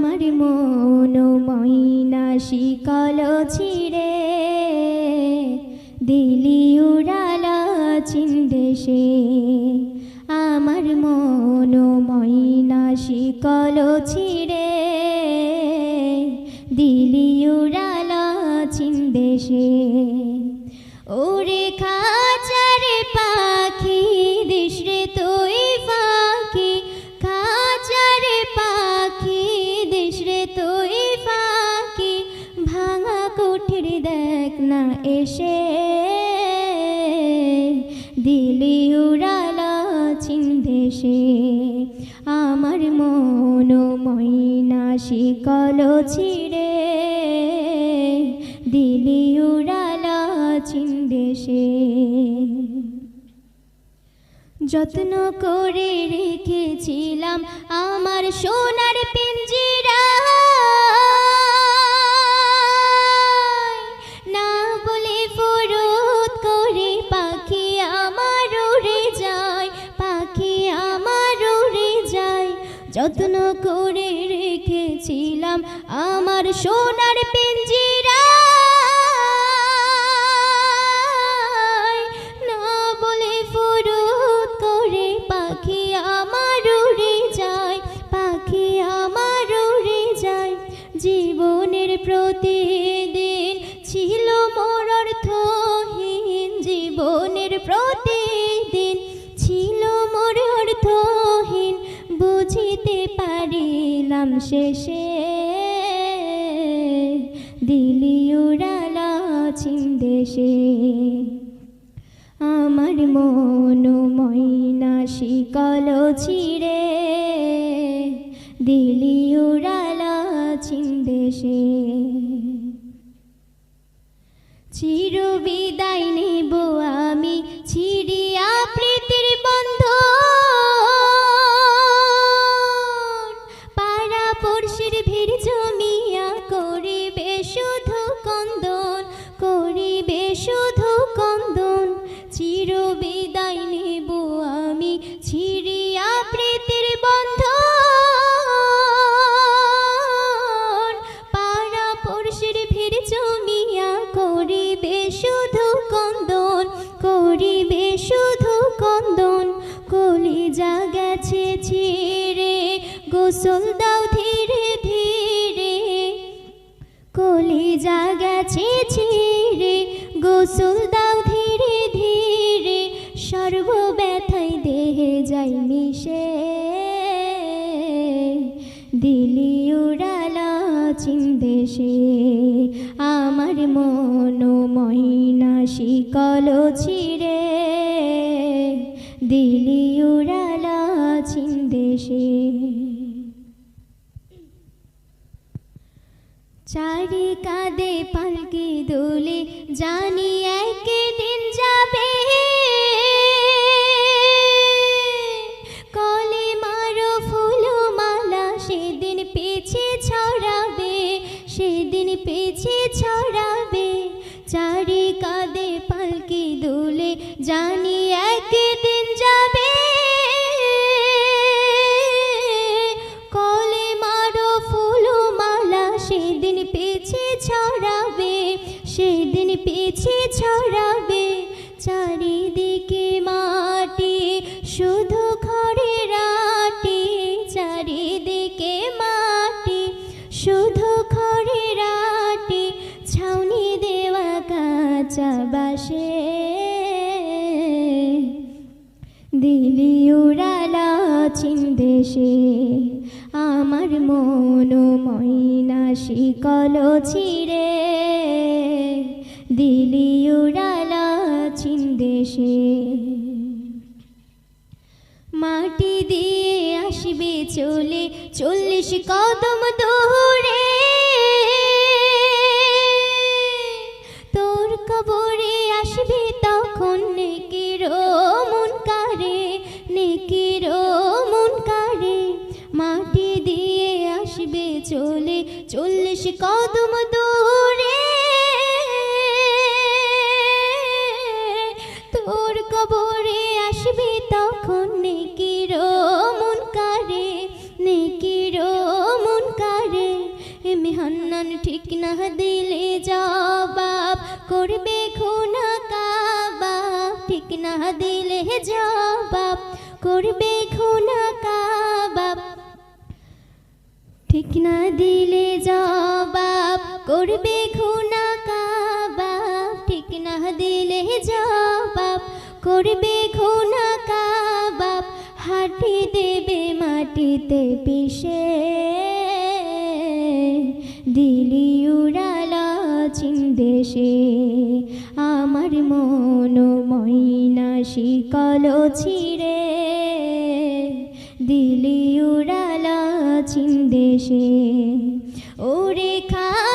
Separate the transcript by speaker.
Speaker 1: আমার মন ময়না শিকল ছিড়ে। দিলি উড়ালা চিন্দেশে কুঠির দেখ না এসে। দিলি উড়ালা চিন্দেশে আমার মন ময়না শিকল ছিড়ে। দিলি উড়ালা চিন্দেশে যত্ন করে রেখেছিলাম আমার সোনার পিঞ্জিরা। যত্ন করে রেখেছিলাম। আমার সোনার বুঝিতে পারিলাম শেষে। দিলি উড়ালা চিন্দেশে আমার মন ময়না শিকল ছিড়ে। দিলি উড়ালা চিন্দেশে চির বিদায় গোসল দাও ধীরে ধীরে। কলিজা গেছে ছিড়ে। গোসল দাও ধীরে ধীরে। সর্ব ব্যথায় দেহে যাই মিশে। দিলি উড়ালা চিন্দেশে আমার মন মহিনা শিকল ছিড়ে। দিলি চারি কাঁদে পালকি দোলে জানি একদিন যাবে। সেদিন পিছে ছড়াবে, চারিদিকে মাটি, শুধু খড়ে রাটি চারিদিকে মাটি, শুধু খড়ে রাটি ছাউনি দেওয়া কাঁচা বাসে দিলি উড়ালা চিন্দেশে আমার মন ময়না শিকল ছিড়ে। দিলি উড়ালা চিন্দেশে মাটি দিয়ে আসবে চলে চল্লিশ কদম দূরে। তোর কবরে আসবে তখন নেকির মন কারে নেকির মন কারে। মাটি দিয়ে আসবে চলে চল্লিশ কদম দূরে। কবরে আসবে তখন নেকির মন কারে নেকির মন কারে। হান্নান ঠিক না দিলে জবাব করবে খুনা কাবাব ঠিক না দিলে জবাব করবে খুনা কাবাব ঠিক না দিলে জবাব করবে করবে খুনা কাবাব, হাঁটি দেবে মাটিতে পিষে। দিলি উড়াল চিন্দেশে আমার মন ময়না শিকল ছিড়ে। দিলি উড়াল চিন্দেশে ওরে খাচার